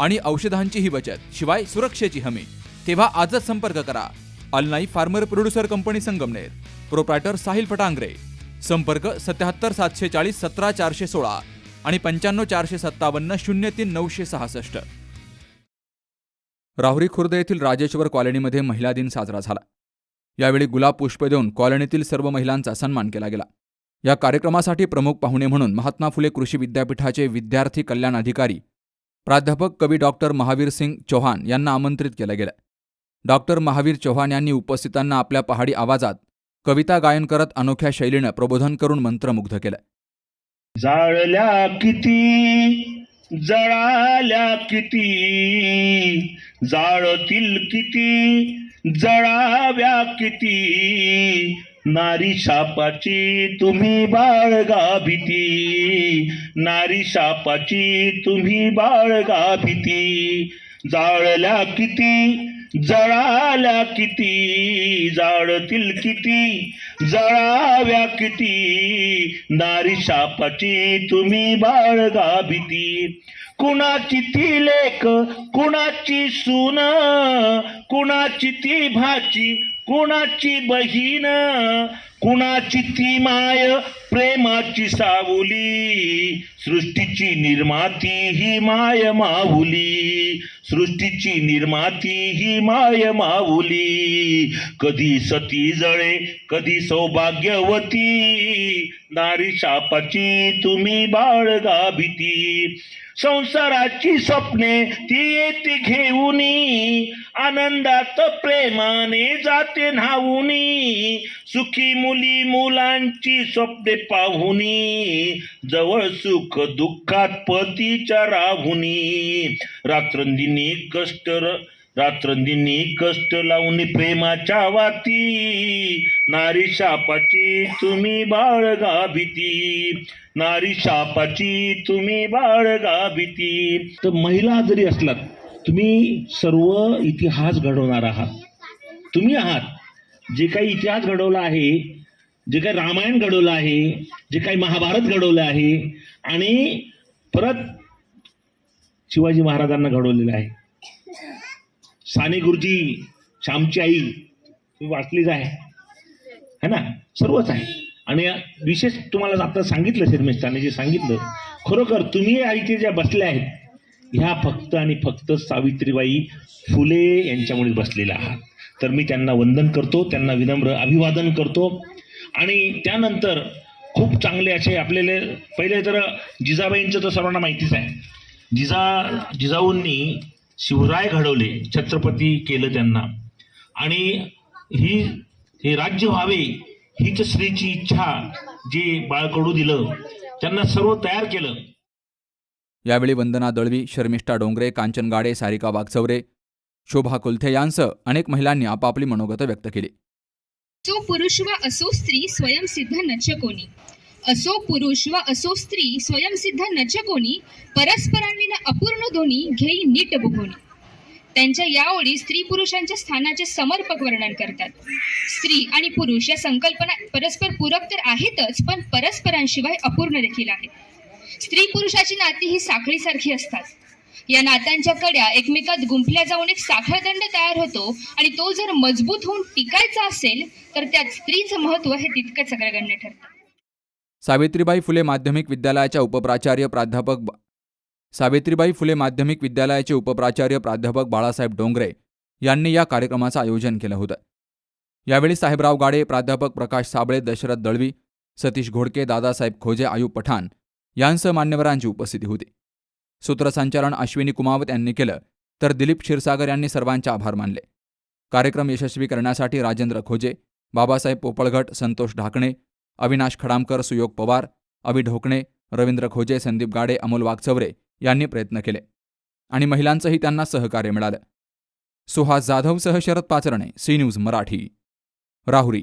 आणि औषधांचीही बचत शिवाय सुरक्षेची हमी. तेव्हा आजच संपर्क करा. अलनाई farmer producer company Sangamner. Proprietor Sahil Phatangare. संपर्क सत्याहत्तर सातशे चाळीस सतरा चारशे सोळा आणि पंच्याण्णव चारशे सत्तावन्न शून्य तीन नऊशे सहासष्ट. राहुरी खुर्द येथील राजेश्वर कॉलनीमध्ये महिला दिन साजरा झाला. यावेळी गुलाब पुष्प देऊन कॉलनीतील सर्व महिलांचा सन्मान केला गेला. या कार्यक्रमासाठी प्रमुख पाहुणे म्हणून महात्मा फुले कृषी विद्यापीठाचे विद्यार्थी कल्याण अधिकारी प्राध्यापक कवी डॉक्टर महावीर सिंग चौहान यांना आमंत्रित केलं गेलं. डॉक्टर महावीर चौहान यांनी उपस्थितांना आपल्या पहाडी आवाजात कविता गायन करत अनोख्या शैलीनं प्रबोधन करून मंत्रमुग्ध केलं. जाळल्या किती जळाल्या किती जाळतील किती जळाव्या किती नारी शापाची तुम्ही बाळगा भीती नारी शापाची तुम्ही बाळगा भीती जाळल्या किती जळाल्या किती जाळतील किती जळाव्या किती. नारी शापाची तुम्ही बाळगा भीती कुणाची ती लेक कुणाची सून कुणाची ती भाची कुणाची बहीण कुणाची ती माय प्रेमाची सावली सृष्टीची निर्माती ही माय माऊली सृष्टीची निर्माती ही माय माऊली. कधी सती जळे कधी सौभाग्यवती नारी शापाची तुम्ही बाळ गाभिती. संसाराची स्वप्ने ती येते घेऊनी आनंदात प्रेमाने जाते न्हावुनी सुखी मुली मुलांची स्वप्ने पाहुनी. जवळ सुख दुःखात पतीच्या राहुनी. रात्रंदिनी कष्ट रात्रंदिनी कष्ट लावून प्रेमाच्या वाती. नारी शापाची तुम्ही बाळगा भीती नारी शापाची तुम्ही बाळगा भीती तर महिला जरी असलात तुम्ही सर्व इतिहास घडवणार आहात. तुम्ही आहात. जे काही इतिहास घडवला आहे जे काही रामायण घडवलं आहे जे काही महाभारत घडवलं आहे आणि परत शिवाजी महाराजांना घडवलेलं आहे. साने गुरुजी श्यामची आई तुम्ही वाचलीच आहे. है ना? सर्वच आहे. आणि विशेष तुम्हाला आता सांगितलं शर्मिष्ठाने जे सांगितलं खरोखर तुम्ही आईचे ज्या बसल्या आहेत ह्या फक्त आणि फक्त सावित्रीबाई फुले यांच्यामुळे बसलेला आहात. तर मी त्यांना वंदन करतो त्यांना विनम्र अभिवादन करतो. आणि त्यानंतर खूप चांगले असे आपल्याला पहिले तर जिजाबाईंचं तर सर्वांना माहितीच आहे. जिजा जिजाऊंनी शिवराय घडवले छत्रपती केलं त्यांना. आणि ही हे राज्य व्हावे हीच स्त्रीची इच्छा जे बाळकडू दिलं त्यांना सर्व तयार केलं. यावेळी वंदना दळवी शर्मिष्ठा डोंगरे कांचन गाडे सारिका वागचौरे शोभा कुलथे यांसह अनेक महिलांनी आपापली मनोगत व्यक्त केली. असो पुरुष व असो स्त्री स्वयंसिद्ध नच कोणी. असो पुरुष व असो स्त्री स्वयंसिद्ध नच कोणी परस्परांनी अपूर्ण दोन्ही घेई नीट बुकोनी त्यांच्या या ओळी स्त्री पुरुषांच्या स्थानाचे समर्पक वर्णन करतात. स्त्री आणि पुरुष या संकल्पना परस्पर पूरक तर आहेतच पण परस्परांशिवाय अपूर्ण देखील आहेत. स्त्री पुरुषाची नाती ही साखळीसारखी असतात. या नात्यांच्या कड्या एकमेकात गुंफल्या जाऊन एक साखळदंड तयार होतो आणि तो जर मजबूत होऊन टिकायचा असेल तर त्यात स्त्रीचं महत्त्व हे तितकंच अग्रगण्य ठरतं. सावित्रीबाई फुले माध्यमिक विद्यालयाच्या उपप्राचार्य प्राध्यापक सावित्रीबाई फुले माध्यमिक विद्यालयाचे उपप्राचार्य प्राध्यापक बाळासाहेब डोंगरे यांनी या कार्यक्रमाचं आयोजन केलं होतं. यावेळी साहेबराव गाडे प्राध्यापक प्रकाश साबळे दशरथ दळवी सतीश घोडके दादासाहेब खोजे आयु पठाण यांसह मान्यवरांची उपस्थिती होती. सूत्रसंचालन अश्विनी कुमावत यांनी केलं तर दिलीप क्षीरसागर यांनी सर्वांचे आभार मानले. कार्यक्रम यशस्वी करण्यासाठी राजेंद्र खोजे बाबासाहेब पोपळघट संतोष ढाकणे अविनाश खडामकर सुयोग पवार अवि ढोकणे रवींद्र खोजे संदीप गाडे अमोल वाघचवरे यांनी प्रयत्न केले आणि महिलांचंही त्यांना सहकार्य मिळालं. Suhas जाधवसह Sharad Pacharne C news Marathi. Rahuri.